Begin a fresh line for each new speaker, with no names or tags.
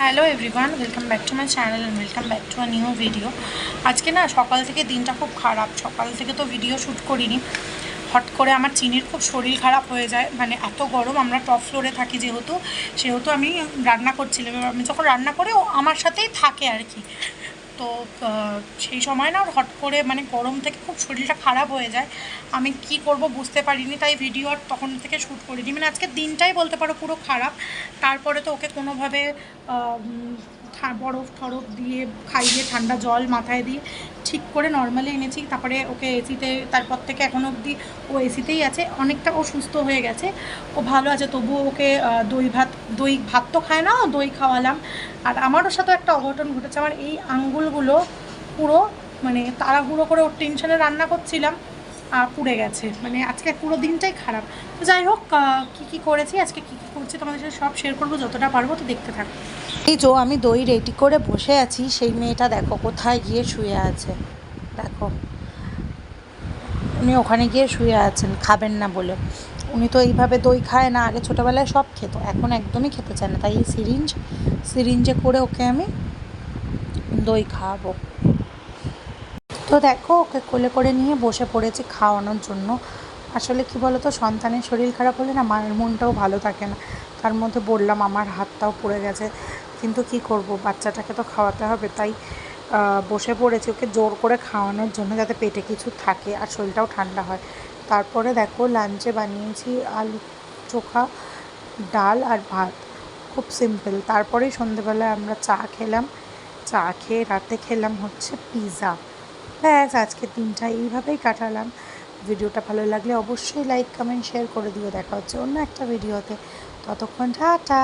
Hello everyone welcome back to my channel and welcome back to a new video আজকে না সকাল থেকে দিনটা খুব খারাপ, সকাল থেকে তো ভিডিও শ্যুট করিনি। হট করে আমার চিনির খুব শরীর খারাপ হয়ে যায় মানে এত গরম, আমরা টপ ফ্লোরে থাকি যেহেতু, সেহেতু আমি রান্না করছিলাম। আমি যখন রান্না করে আমার সাথেই থাকে আর কি। তো সেই সময় না হট করে মানে গরম থেকে খুব শরীরটা খারাপ হয়ে যায়। আমি কি করব বুঝতে পারিনি, তাই ভিডিও আর তখন থেকে শ্যুট করিনি। মানে আজকে দিনটাই বলতে পারো পুরো খারাপ। তারপরে তো ওকে কোনোভাবে বরফ টরফ দিয়ে খাইয়ে ঠান্ডা জল মাথায় দিয়ে ঠিক করে নর্মালি এনেছি। তারপরে ওকে এসিতে তারপর থেকে এখন অবধি ও এসিতেই আছে। অনেকটা ও সুস্থ হয়ে গেছে। ও ভালো আছে, তবুও ওকে দই ভাত দই ভাত তো খায় না, দই খাওয়ালাম। আর আমারও সাথে একটা অঘটন ঘটেছে। আমার এই আঙ্গুলগুলো পুরো মানে তাড়াহুড়ো করে ওর টেনশনে রান্না করছিলাম আর পুড়ে গেছে। মানে আজকে পুরো দিনটাই খারাপ। তো যাই হোক কী কী করেছি, আজকে কী কী করছি তোমাদের সাথে সব শেয়ার করব, যতটা পারব তো দেখতে থাকো।
এই তো আমি দই রেডি করে বসে আছি, সেই মেয়েটা দেখো কোথায় গিয়ে শুয়ে আছে। দেখো। উনি ওখানে গিয়ে শুয়ে আছেন, খাবেন না বলে। উনি তো এইভাবে দই খায় না, আগে ছোটোবেলায় সব খেত, এখন একদমই খেতে চায় না। তাই এই সিরিঞ্জ, সিরিঞ্জে করে ওকে আমি দই খাওয়াবো। তো দেখো, ওকে কোলে করে নিয়ে বসে পড়েছি খাওয়ানোর জন্য। আসলে কি বলো তো সন্তানের শরীর খারাপ হলে না মায়ের মনটাও ভালো থাকে না। তার মধ্যে বললাম, আমার হাতটাও পড়ে গেছে, কিন্তু কি করব? বাচ্চাটাকে তো খাওয়াতে হবে। তাই বসে পড়েছি ওকে জোর করে খাওয়ানোর জন্য যাতে পেটে কিছু থাকে আর শরীরটাও ঠান্ডা হয়। তারপরে দেখো লাঞ্চে বানিয়েছি আলু চোখা, ডাল আর ভাত। খুব সিম্পল তারপরেই সন্ধেবেলায় আমরা চা খেলাম। চা খেয়ে রাতে খেলাম হচ্ছে পিৎজা ব্যাস, আজকের দিনটা এইভাবেই কাটালাম। ভিডিওটা ভালো লাগলে অবশ্যই লাইক কমেন্ট শেয়ার করে দিও। দেখা হচ্ছে অন্য একটা ভিডিওতে ততক্ষণ, টাটা!